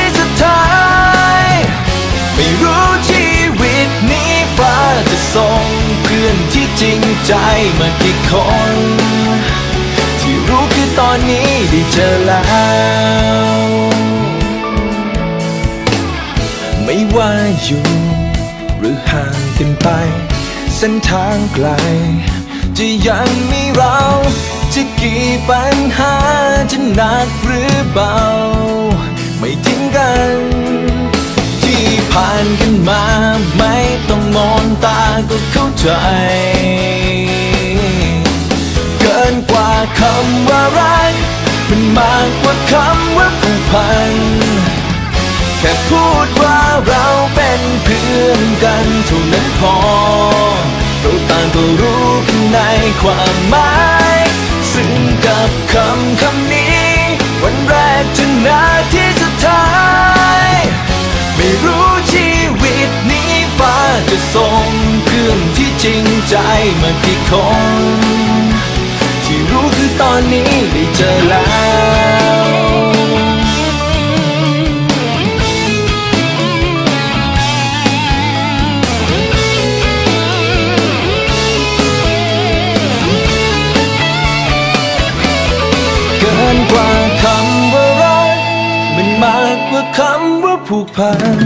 ี จริงใจมากี่คน ที่รู้คือตอนนี้ได้เจอแล้ว ไม่ว่าอยู่ หรือห่างกันไป เส้นทางไกล จะยังมีเรา จะกี่ปัญหาจะหนักหรือเบา ไม่ทิ้งกัน ที่ผ่านกันมาไม่ ต้องมองตาก็เข้าใจ เกินกว่าคำว่ารักมันมากกว่าคำว่าผูกพัน แค่พูดว่าเราเป็นเพื่อนกันเท่านั้นพอ เราต่างก็รู้กันในความหมาย ซึ่งกับคำคำนี้ วันแรกจนนาที ใจมากี่คน ที่รู้คือตอนนี้ได้เจอแล้วเกินกว่าคำว่ารักมันมากกว่าคำว่าผูกพัน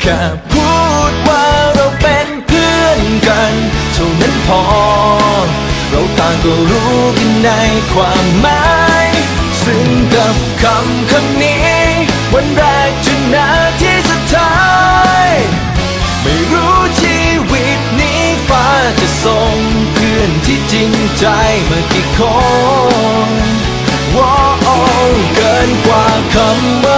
แค่พูดว่าเราเป็นเพื่อนกัน ท่านั้นพอ เราต่างก็รู้กันในความหมายซึ่งกับคำคำนี้ วันแรกจนนาทีสุดท้าย ไม่รู้ชีวิตนี้ฟ้าจะส่งเพื่อนที่จริงใจมากี่คนว้าวเกินกว่าคำว่า